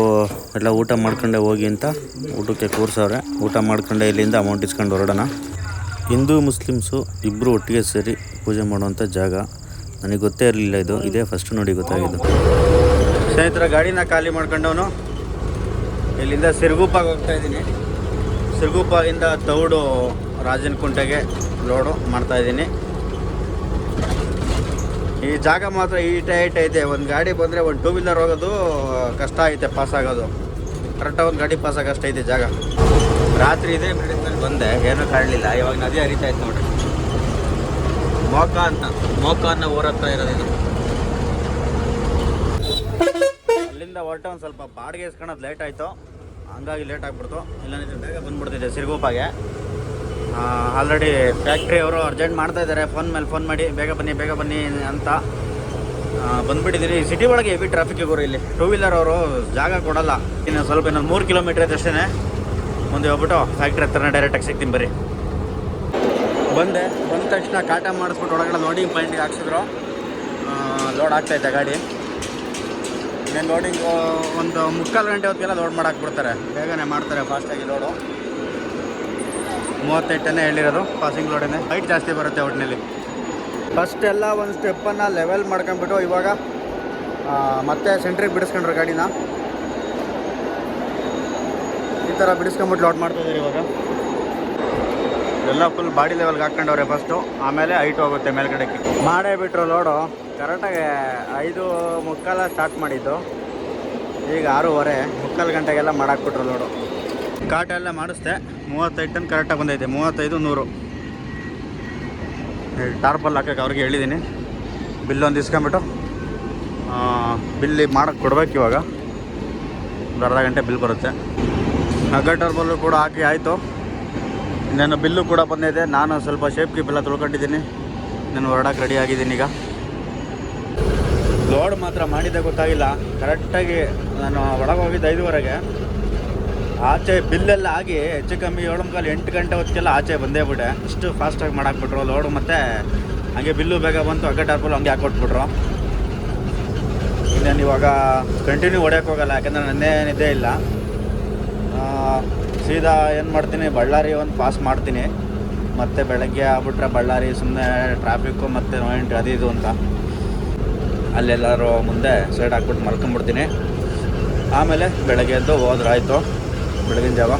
ಎಲ್ಲ ಊಟ ಮಾಡ್ಕೊಂಡೆ ಹೋಗಿ ಅಂತ ಊಟಕ್ಕೆ ಕೂರಿಸವ್ರೆ. ಊಟ ಮಾಡ್ಕೊಂಡೆ ಇಲ್ಲಿಂದ ಅಮೌಂಟ್ ಇಸ್ಕೊಂಡು ಹೊರಡೋಣ. ಹಿಂದೂ ಮುಸ್ಲಿಮ್ಸು ಇಬ್ಬರು ಒಟ್ಟಿಗೆ ಸೇರಿ ಪೂಜೆ ಮಾಡುವಂಥ ಜಾಗ. ನನಗೆ ಗೊತ್ತೇ ಇರಲಿಲ್ಲ ಇದು. ಇದೇ ಫಸ್ಟ್ ನೋಡಿ ಗೊತ್ತಾಗಿದ್ದು. ಸ್ನೇಹಿತರ, ಗಾಡಿನ ಖಾಲಿ ಮಾಡ್ಕೊಂಡವನು ಇಲ್ಲಿಂದ ಸಿರ್ಗುಪ್ಪಾಗಿ ಹೋಗ್ತಾ ಇದ್ದೀನಿ. ಸಿರ್ಗುಪ್ಪಾಗಿಂದ ತೌಡು ರಾಜನಕುಂಟೆಗೆ ಲೋಡು ಮಾಡ್ತಾ ಇದ್ದೀನಿ. ಈ ಜಾಗ ಮಾತ್ರ ಈ ಟೈಟ್ ಐತೆ ಒಂದು ಗಾಡಿ ಬಂದರೆ ಒಂದು ಟೂ ವೀಲರ್ ಹೋಗೋದು ಕಷ್ಟ ಐತೆ ಪಾಸ್ ಆಗೋದು. ಕರೆಕ್ಟಾಗಿ ಒಂದು ಗಾಡಿ ಪಾಸ್ ಆಗೋ ಐತೆ ಜಾಗ. ರಾತ್ರಿ ಇದೆ ಮೇಲೆ ಬಂದೆ, ಏನೂ ಕಾಣಲಿಲ್ಲ. ಇವಾಗ ನದಿ ಹರಿತಾ ಇತ್ತು ನೋಡ್ರಿ. ಮೋಕ ಅಂತ, ಮೋಕ ಅನ್ನೋ ಊರ ಇರೋದಿಲ್ಲ ಅಲ್ಲಿಂದ ಹೊರಟ ಒಂದು ಸ್ವಲ್ಪ ಬಾಡಿಗೆ ಇಸ್ಕೊಳೋದು ಲೇಟ್ ಆಯಿತು. ಹಂಗಾಗಿ ಲೇಟ್ ಆಗ್ಬಿಡ್ತು. ಇಲ್ಲಂದ್ರೆ ಬೇಗ ಬಂದ್ಬಿಡ್ತಿದ್ದೆ ಸಿರುಗುಪ್ಪಾಗೆ. ಆಲ್ರೆಡಿ ಫ್ಯಾಕ್ಟ್ರಿ ಅವರು ಅರ್ಜೆಂಟ್ ಮಾಡ್ತಾ ಇದ್ದಾರೆ. ಫೋನ್ ಮೇಲೆ ಫೋನ್ ಮಾಡಿ, ಬೇಗ ಬನ್ನಿ ಬೇಗ ಬನ್ನಿ ಅಂತ ಬಂದ್ಬಿಟ್ಟಿದ್ದೀನಿ ಸಿಟಿ ಒಳಗೆ ಹೆವಿ ಟ್ರಾಫಿಕ್ ಇಗೋರು ಇಲ್ಲಿ. ಟೂ ವೀಲರ್ ಅವರು ಜಾಗ ಕೊಡಲ್ಲ. ಇನ್ನು ಸ್ವಲ್ಪ ಇನ್ನೊಂದು ಮೂರು ಕಿಲೋಮೀಟ್ರ್ ಅಷ್ಟೇ ಮುಂದೆ ಹೋಗ್ಬಿಟ್ಟು ಫ್ಯಾಕ್ಟ್ರಿ ಹತ್ರನೇ ಡೈರೆಕ್ಟಾಗಿ ಸಿಗ್ತೀನಿ ಬರ್ರಿ. ಬಂದೆ. ಬಂದ ತಕ್ಷಣ ಕಾಟ ಮಾಡಿಸ್ಬಿಟ್ಟು ಒಳಗಡೆ ಲೋಡಿಂಗ್ ಪಾಯಿಂಟಿಗೆ ಹಾಕ್ಸಿದ್ರು. ಲೋಡ್ ಆಗ್ತೈತೆ ಗಾಡಿ. ಇನ್ನೇನು ಲೋಡಿಂಗ್ ಒಂದು ಮುಕ್ಕಾಲು ಗಂಟೆ ಹೊತ್ತಿಗೆಲ್ಲ ಲೋಡ್ ಮಾಡಾಕ್ಬಿಡ್ತಾರೆ ಬೇಗನೆ ಮಾಡ್ತಾರೆ ಫಾಸ್ಟಾಗಿ ಲೋಡು ಮೂವತ್ತೈದು ಟನ್ನೇ ಹೇಳಿರೋದು ಪಾಸಿಂಗ್ ಲೋಡೇ ಹೈಟ್ ಜಾಸ್ತಿ ಬರುತ್ತೆ ಒಟ್ಟಿನಲ್ಲಿ ಫಸ್ಟ್ ಎಲ್ಲ ಒಂದು ಸ್ಟೆಪ್ಪನ್ನು ಲೆವೆಲ್ ಮಾಡ್ಕೊಂಡ್ಬಿಟ್ಟು ಇವಾಗ ಮತ್ತೆ ಸೆಂಟ್ರಿಗೆ ಬಿಡಿಸ್ಕೊಂಡ್ರು ಗಾಡಿನ. ಈ ಥರ ಬಿಡಿಸ್ಕೊಂಬಿಟ್ಟು ಲೋಡ್ ಮಾಡ್ತಾ ಇದ್ದಾರೆ ಇವಾಗ. ಎಲ್ಲ ಫುಲ್ ಬಾಡಿ ಲೆವೆಲ್ಗೆ ಹಾಕ್ಕೊಂಡವ್ರೆ ಫಸ್ಟು ಆಮೇಲೆ ಹೈಟ್ ಹೋಗುತ್ತೆ ಮೇಲ್ಗಡೆಗೆ. ಮಾಡೇ ಬಿಟ್ಟರು ಲೋಡು ಕರೆಕ್ಟಾಗಿ ಐದು ಮುಕ್ಕಾಲ ಸ್ಟಾರ್ಟ್ ಮಾಡಿದ್ದು. ಈಗ ಆರೂವರೆ, ಮುಕ್ಕಾಲು ಗಂಟೆಗೆಲ್ಲ ಮಾಡಾಕ್ಬಿಟ್ರು ಲೋಡು ಕಾಟ ಎಲ್ಲ ಮಾಡಿಸ್ದೆ. ಮೂವತ್ತೈದು ಟನ್ ಕರೆಕ್ಟಾಗಿ ಬಂದೈತೆ. ಮೂವತ್ತೈದು, ನೂರು. ಟಾರ್ಪಲ್ ಹಾಕಕ್ಕೆ ಅವ್ರಿಗೆ ಹೇಳಿದ್ದೀನಿ ಬಿಲ್ ಒಂದು ಇಸ್ಕೊಂಬಿಟ್ಟು ಬಿಲ್ಲಿ ಮಾಡಕ್ಕೆ ಕೊಡ್ಬೇಕು ಇವಾಗ. ಒಂದು ಅರ್ಧ ಗಂಟೆ ಬಿಲ್ ಬರುತ್ತೆ. ಹಗ್ಗ ಟಾರ್ಪಲ್ಲು ಕೂಡ ಹಾಕಿ ಆಯಿತು. ಇನ್ನೇನು ಬಿಲ್ಲು ಕೂಡ ಬಂದಿದೆ ನಾನು ಸ್ವಲ್ಪ ಶೇಪ್ ಕೀಪ್ ಎಲ್ಲ ತೊಳ್ಕೊಂಡಿದ್ದೀನಿ. ನಾನು ಹೊರಡಕ್ಕೆ ರೆಡಿ ಆಗಿದ್ದೀನಿ ಈಗ. ಲೋಡ್ ಮಾತ್ರ ಮಾಡಿದ್ದೆ, ಗೊತ್ತಾಗಿಲ್ಲ. ಕರೆಕ್ಟಾಗಿ ನಾನು ಒಳಗೆ ಹೋಗಿದ್ದು ಐದುವರೆಗೆ. ಆಚೆ ಬಿಲ್ಲೆಲ್ಲ ಆಗಿ ಹೆಚ್ಚು ಕಮ್ಮಿ ಏಳು ಮುಕ್ಕಾಲು ಎಂಟು ಗಂಟೆ ಹೊತ್ತಿಗೆಲ್ಲ ಆಚೆ ಬಂದೇ ಬಿಡೆ ಇಷ್ಟು ಫಾಸ್ಟಾಗಿ ಮಾಡಾಕ್ಬಿಟ್ರು ಲೋಡು ಮತ್ತು ಹಾಗೆ ಬಿಲ್ಲು ಬೇಗ ಬಂತು, ಅಗ್ಗ ಟಾರ್ಪಲ್ ಹಂಗೆ ಹಾಕೊಟ್ಬಿಟ್ರು. ಇನ್ನೇನು ಇವಾಗ ಕಂಟಿನ್ಯೂ ಹೊಡ್ಯಕ್ಕೆ ಹೋಗಲ್ಲ, ಯಾಕಂದರೆ ನನ್ನೇ ಇಲ್ಲ. ಸೀದಾ ಏನು ಮಾಡ್ತೀನಿ, ಬಳ್ಳಾರಿ ಒಂದು ಪಾಸ್ ಮಾಡ್ತೀನಿ. ಮತ್ತೆ ಬೆಳಗ್ಗೆ ಆಗ್ಬಿಟ್ರೆ ಬಳ್ಳಾರಿ ಸುಮ್ಮನೆ ಟ್ರಾಫಿಕ್ಕು ಮತ್ತು ನೋಯಿಂಟ್ ಅದು ಇದು ಅಂತ. ಅಲ್ಲೆಲ್ಲರೂ ಮುಂದೆ ಸೈಡ್ ಹಾಕ್ಬಿಟ್ಟು ಮಲ್ಕೊಂಬಿಡ್ತೀನಿ. ಆಮೇಲೆ ಬೆಳಗ್ಗೆ ಎದ್ದು ಹೋದ್ರೆ ಆಯಿತು. ಬೆಳಗಿನ ಜಾವ.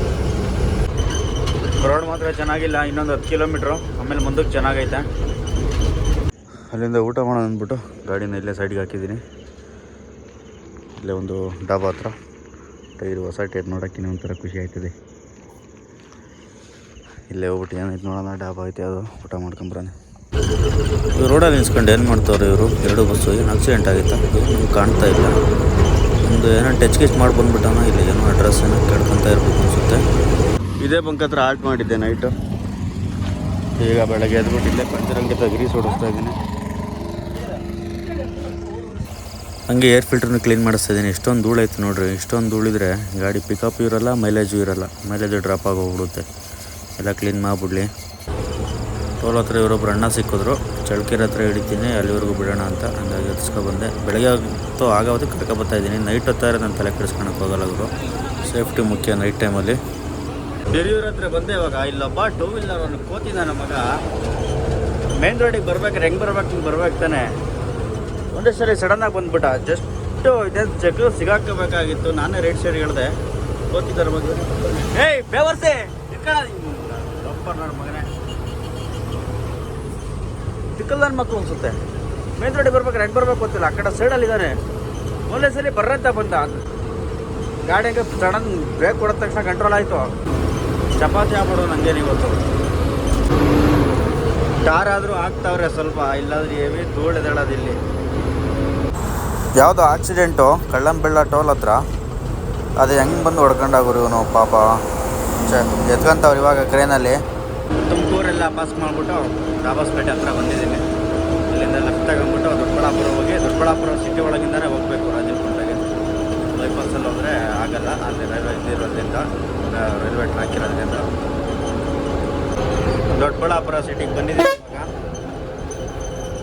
ರೋಡ್ ಮಾತ್ರ ಚೆನ್ನಾಗಿಲ್ಲ, ಇನ್ನೊಂದು ಹತ್ತು ಕಿಲೋಮೀಟ್ರು ಆಮೇಲೆ ಮುಂದಕ್ಕೆ ಚೆನ್ನಾಗೈತೆ. ಅಲ್ಲಿಂದ ಊಟ ಮಾಡೋಣ ಅಂದ್ಬಿಟ್ಟು ಗಾಡಿನ ಇಲ್ಲೇ ಸೈಡ್ಗೆ ಹಾಕಿದ್ದೀನಿ. ಇಲ್ಲೇ ಒಂದು ಡಾಬಾ ಹತ್ರ. ಟೈರ್ ಹೊಸ ಟೈರ್ ನೋಡೋಕ್ಕೆ ಒಂಥರ ಖುಷಿ ಆಯ್ತದೆ ಇಲ್ಲೇ ಹೋಗ್ಬಿಟ್ಟು ಏನಾಯ್ತು ನೋಡೋಣ, ಡಾಬಾ ಐತೆ ಅದು ಊಟ ಮಾಡ್ಕೊಂಬ್ರೆ ಇವ್ರು ರೋಡಲ್ಲಿ ನಿಂತ್ಕೊಂಡು ಏನು ಮಾಡ್ತಾವ್ರೆ ಇವರು? ಎರಡು ಬಸ್ಸು ಏನು ಆಕ್ಸಿಡೆಂಟ್ ಆಗಿತ್ತು? ಕಾಣ್ತಾ ಇಲ್ಲ. ಒಂದು ಏನೋ ಟಚ್ ಕಿಚ್ ಮಾಡಿ ಬಂದ್ಬಿಟ್ಟಾನ ಇಲ್ಲಿ ಏನೋ ಅಡ್ರೆಸ್ ಏನೋ ಕೇಳ್ಕೊಂತ ಇರ್ಬೇಕು ಅನ್ಸುತ್ತೆ. ಇದೇ ಬಂಕ್ ಹತ್ರ ಆಲ್ಟ್ ಮಾಡಿದ್ದೆ ನೈಟು ಈಗ ಬೆಳಗ್ಗೆ ಎದ್ಬಿಟ್ಟು ಇಲ್ಲೇ ಪಂಚರಂಗೆ ಗ್ರೀಸ್ ಓಡಿಸ್ತಾ ಇದ್ದೀನಿ. ಹಂಗೆ ಏರ್ ಫಿಲ್ಟರ್ನ ಕ್ಲೀನ್ ಮಾಡಿಸ್ತಾ ಇದ್ದೀನಿ. ಇಷ್ಟೊಂದು ಧೂಳು ಐತೆ ನೋಡ್ರಿ. ಇಷ್ಟೊಂದು ಧೂಳಿದ್ರೆ ಗಾಡಿ ಪಿಕಪ್ ಇರೋಲ್ಲ ಮೈಲೇಜು ಇರೋಲ್ಲ. ಮೈಲೇಜು ಡ್ರಾಪ್ ಆಗೋಗ್ಬಿಡುತ್ತೆ. ಎಲ್ಲ ಕ್ಲೀನ್ ಮಾಡಿಬಿಡ್ಲಿ. ಟೋಲ್ ಹತ್ರ ಇವರೊಬ್ರು ಅಣ್ಣ ಸಿಕ್ಕಿದ್ರು. ಚಳ್ಕೆರೆ ಹತ್ರ ಹಿಡಿತೀನಿ, ಅಲ್ಲಿವರೆಗೂ ಬಿಡೋಣ ಅಂತ ಹಂಗಾಗಿ ಬಂದೆ. ಬೆಳಗ್ಗೆ ಹೊತ್ತು ಆಗೋದು ಕರ್ಕೊಬತ್ತಾ ಇದ್ದೀನಿ. ನೈಟ್ ಹೊತ್ತಾರೆ ನಾನು ತಲೆ ಕೆಡಿಸ್ಕೊಳಕ್ಕೆ ಹೋಗಲ್ಲ ಅವರು ಸೇಫ್ಟಿ ಮುಖ್ಯ ನೈಟ್ ಟೈಮಲ್ಲಿ ಹಿರಿಯೂರ ಹತ್ರ ಬಂದೆ ಇವಾಗ. ಇಲ್ಲೊಬ್ಬ ಟೂ ವೀಲರ್ ಅವನು ಕೂತಿದ್ದ ನಮ್ಮ ಮಗ. ಮೇನ್ ರೋಡಿಗೆ ಬರ್ಬೇಕಾರೆ ಹೆಂಗೆ ಬರ್ಬೇಕು, ಹಿಂಗೆ ಬರ್ಬೇಕು ತಾನೆ. ಒಂದೇ ಸರಿ ಸಡನ್ನಾಗಿ ಬಂದ್ಬಿಟ್ಟ. ಜಸ್ಟು ಇದೇ ಜಗ್ಗು ಸಿಗಾಕಬೇಕಾಗಿತ್ತು ನಾನೇ ರೇಟ್ ಶೇರ್ ಹೇಳಿದೆ ಕೂತಿದ್ದಾರೆ ಮಗ. ಏಯ್, ಬೇವರ್ಸೆ. ನನ್ನ ಮಗನೇ ತಿಕ್ಕಲ್ ನನ್ನ ಮಕ್ಕಳು ಅನ್ಸುತ್ತೆ. ಮೇನ್ ರೋಡಿಗೆ ಬರ್ಬೇಕಾರೆ ಹೆಂಗೆ ಬರ್ಬೇಕು ಗೊತ್ತಿಲ್ಲ. ಆ ಕಡೆ ಸೈಡಲ್ಲಿದ್ದಾನೆ ಒಂದೇ ಸರಿ ಬರ್ರಂತ ಬಂದ. ಹಂಗೆ ಸಡನ್ ಬ್ರೇಕ್ ಕೊಡೋದ ತಕ್ಷಣ ಕಂಟ್ರೋಲ್ ಆಯಿತು. ಚಪಾತಿ ಆಗ್ಬಿಡೋ ನನಗೇನು ಇವತ್ತು. ಟಾರ್ ಆದರೂ ಆಗ್ತಾವ್ರೆ ಸ್ವಲ್ಪ ಇಲ್ಲಾಂದ್ರೆ ಏವಿ ಧೂಳೆದೇಳೋದು ಇಲ್ಲಿ. ಯಾವುದೋ ಆಕ್ಸಿಡೆಂಟು ಕಳ್ಳಂಬೆಳ್ಳ ಟೋಲ್ ಹತ್ರ. ಅದು ಹೆಂಗೆ ಬಂದು ಹೊಡ್ಕೊಂಡಾಗ್ರು ಇವನು ಪಾಪ. ಎತ್ಕೊಂತವ್ರು ಇವಾಗ ಕ್ರೇನಲ್ಲಿ ಪಾಸ್ ಮಾಡಿಬಿಟ್ಟು ರಾಬಸ್ಪೇಟೆ ಹತ್ರ ಬಂದಿದ್ದೀನಿ. ಇಲ್ಲಿಂದ ಲೆಫ್ಟ್ ತಗೊಂಡ್ಬಿಟ್ಟು ದೊಡ್ಡಬಳ್ಳಾಪುರ ಹೋಗಿ ದೊಡ್ಡಬಳ್ಳಾಪುರ ಸಿಟಿ ಒಳಗಿಂದಲೇ ಹೋಗಬೇಕು ರಾಜೀವ್ಪೇಟೆಗೆ ಬೈಪಾಸಲ್ಲಿ ಹೋದರೆ ಆಗಲ್ಲ, ಅಲ್ಲಿ ರೈಲ್ವೆ ಇದಿರೋದ್ರಿಂದ ರೈಲ್ವೆ ಟ್ರ್ಯಾಕ್ ಇರೋದ್ರಿಂದ. ದೊಡ್ಡಬಳ್ಳಾಪುರ ಸಿಟಿಗೆ ಬಂದಿದ್ದೀನಿ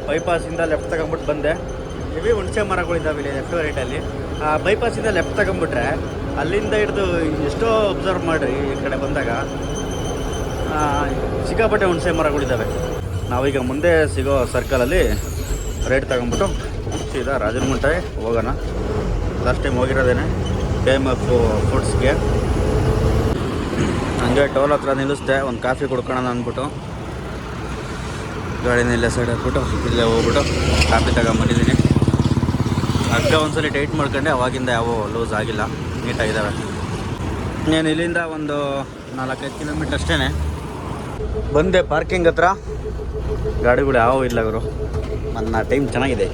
ಬೈಪಾಸಿಂದ ಲೆಫ್ಟ್ ತಗೊಂಬಿಟ್ಟು ಬಂದೆ. ಹೆವಿ ಹುಣಸೆ ಮರಗಳಿದ್ದಾವೆ ಇಲ್ಲಿ ಲೆಫ್ಟ್ ರೈಟಲ್ಲಿ ಬೈಪಾಸಿಂದ ಲೆಫ್ಟ್ ತಗೊಂಬಿಟ್ರೆ ಅಲ್ಲಿಂದ ಹಿಡಿದು ಎಷ್ಟೋ ಅಬ್ಸರ್ವ್ ಮಾಡಿರಿ ಈ ಕಡೆ ಬಂದಾಗ. ಸಿಕ್ಕಾಪಟ್ಟೆ ಹುಣಸೆ ಮರಗಳಿದ್ದಾವೆ. ನಾವೀಗ ಮುಂದೆ ಸಿಗೋ ಸರ್ಕಲಲ್ಲಿ ರೇಟ್ ತಗೊಂಬಿಟ್ಟು ಸೀದಾ ರಾಜನಗುಂಟೆ ಹೋಗೋಣ. ಲಾಸ್ಟ್ ಟೈಮ್ ಹೋಗಿರೋದೇನೆ ಟೈಮ್ ಎಫ್ ಫುಡ್ಸ್ಗೆ ಹಂಗೆ ಟೋಲ್ ಹತ್ರ ನಿಲ್ಲಿಸ್ದೆ, ಒಂದು ಕಾಫಿ ಕುಡ್ಕೋಣ ಅಂದ್ಬಿಟ್ಟು. ಗಾಡಿನ ಇಲ್ಲೇ ಸೈಡ್ ಹಾಕ್ಬಿಟ್ಟು, ಇಲ್ಲೇ ಹೋಗ್ಬಿಟ್ಟು ಕಾಫಿ ತಗೊಂಬಂದಿದ್ದೀನಿ ಹಗ್ಗ ಒಂದ್ಸಲಿ ಟೈಟ್ ಮಾಡ್ಕೊಂಡೆ, ಅವಾಗಿಂದ ಯಾವ ಲೂಸ್ ಆಗಿಲ್ಲ. ನೀಟಾಗಿದ್ದಾವೆ ನಾನು ಇಲ್ಲಿಂದ ಒಂದು ನಾಲ್ಕೈದು ಕಿಲೋಮೀಟ್ರ್ ಅಷ್ಟೇ ಬಂದೆ ಪಾರ್ಕಿಂಗ್ ಹತ್ರ. ಗಾಡಿಗಳು ಯಾವ ಇಲ್ಲ ಗುರು. ನನ್ನ ಟೈಮ್ ಚೆನ್ನಾಗಿದೆ.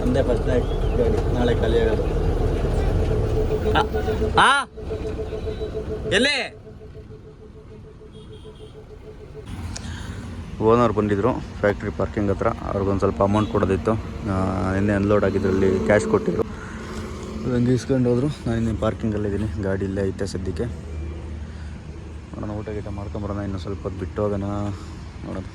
ಬಂದೆ ಫಸ್ಟ್ ಗಾಡಿ ನಾಳೆ ಖಾಲಿ ಆಗೋದು. ಆ ಎಲ್ಲಿ? ಓನರ್ ಬಂದಿದ್ದರು ಫ್ಯಾಕ್ಟ್ರಿ ಪಾರ್ಕಿಂಗ್ ಹತ್ರ. ಅವ್ರಿಗೊಂದು ಸ್ವಲ್ಪ ಅಮೌಂಟ್ ಕೊಡೋದಿತ್ತು. ನಿನ್ನೆ ಅನ್ಲೋಡ್ ಆಗಿದ್ರಲ್ಲಿ ಕ್ಯಾಶ್ ಕೊಟ್ಟಿದ್ರು. ಹಂಗೆ ಇಸ್ಕೊಂಡು ಹೋದ್ರು. ನಾನು ಇನ್ನೇ ಪಾರ್ಕಿಂಗಲ್ಲಿದ್ದೀನಿ ಗಾಡಿ ಇಲ್ಲೇ ಐತೆ ಸದ್ಯಕ್ಕೆ. ನೋಡೋಣ ಊಟ ಗೀಟ ಮಾಡ್ಕೊಂಬರೋಣ ಇನ್ನು ಸ್ವಲ್ಪ ಬಿಟ್ಟು ಹೋಗೋಣ ನೋಡೋಣ.